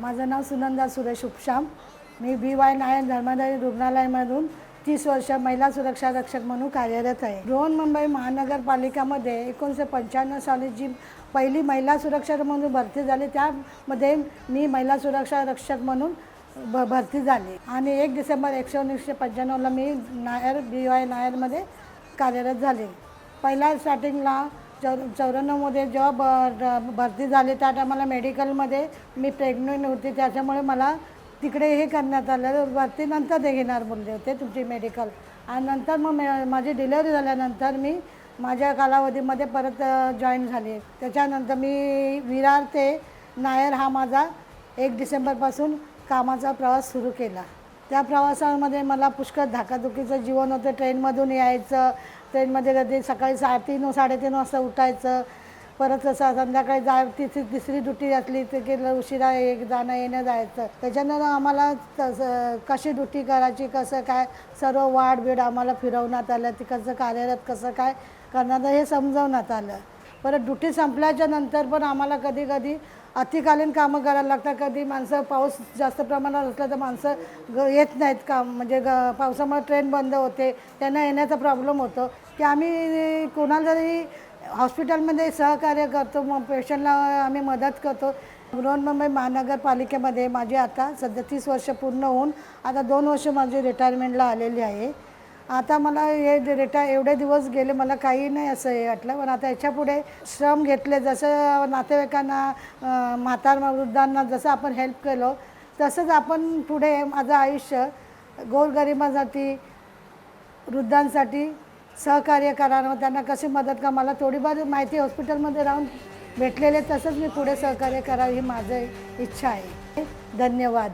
माझं नाव सुनंदा सुरेश उपशाम मी बी वाय नायन धर्मादारी रुग्णालयामधून तीस वर्ष महिला सुरक्षा रक्षक म्हणून कार्यरत आहे. बृहन्मुंबई महानगरपालिकामध्ये एकोणीसशे पंच्याण्णव साली जी पहिली महिला सुरक्षा म्हणून भरती झाली त्यामध्ये मी महिला सुरक्षा रक्षक म्हणून भ भरती झाली. आणि एक डिसेंबर एकशे उन्नीसशे पंच्याण्णवला मी नायर बी वाय नायरमध्ये कार्यरत झाले. पहिल्या स्टार्टिंगला चौ चौऱ्याण्णवमध्ये जेव्हा ब भरती झाली. त्या टायमाला मेडिकलमध्ये मी प्रेग्नंट होती. त्याच्यामुळे मला तिकडे हे करण्यात आलं. भरती नंतर ते घेणार बोलले होते तुमची मेडिकल आणि नंतर मग मे माझी डिलेवरी झाल्यानंतर मी माझ्या कालावधीमध्ये परत जॉईन झाली. त्याच्यानंतर मी विरार ते नायर हा माझा एक डिसेंबरपासून कामाचा प्रवास सुरू केला. त्या प्रवासामध्ये मला पुष्कळ धाकाधुकीचं जीवन होतं. ट्रेनमधून यायचं ट्रेनमध्ये कधी सकाळी सा तीन साडेतीन वाजता उठायचं. परत असं संध्याकाळी जा तिसरी तिसरी ड्युटी असली तर की उशिरा एक जाणं येणं जायचं. त्याच्यानं आम्हाला तसं कशी ड्युटी करायची कसं काय सर्व वाढ बीड आम्हाला फिरवण्यात आलं. तिकडचं कार्यरत कसं काय करण्यात हे समजवण्यात आलं. परत ड्युटी संपल्याच्या नंतर पण आम्हाला कधी कधी अतिकालीन कामं करायला लागतात. कधी माणसं पाऊस जास्त प्रमाणात असला तर माणसं ग येत नाहीत काम. म्हणजे ग पावसामुळे ट्रेन बंद होते. त्यांना येण्याचा प्रॉब्लेम होतो. की आम्ही कोणाला जरी हॉस्पिटलमध्ये सहकार्य करतो मग पेशंटला आम्ही मदत करतो. बृहन्मुंबई महानगरपालिकेमध्ये माझी आता सध्या तीस वर्ष पूर्ण होऊन आता दोन वर्ष माझी रिटायरमेंटला आलेली आहे. आता मला हे रिटा एवढे दिवस गेले मला काही नाही असं हे वाटलं. पण आता याच्यापुढे श्रम घेतले जसं नातेवाईकांना म्हातार वृद्धांना जसं आपण हेल्प केलो तसंच आपण पुढे माझं आयुष्य गोरगरिबासाठी वृद्धांसाठी सहकार्य करावं त्यांना कशी मदत का मला थोडीफार माहिती हॉस्पिटलमध्ये राहून भेटलेले तसंच मी पुढे सहकार्य करावं ही माझं इच्छा आहे. धन्यवाद.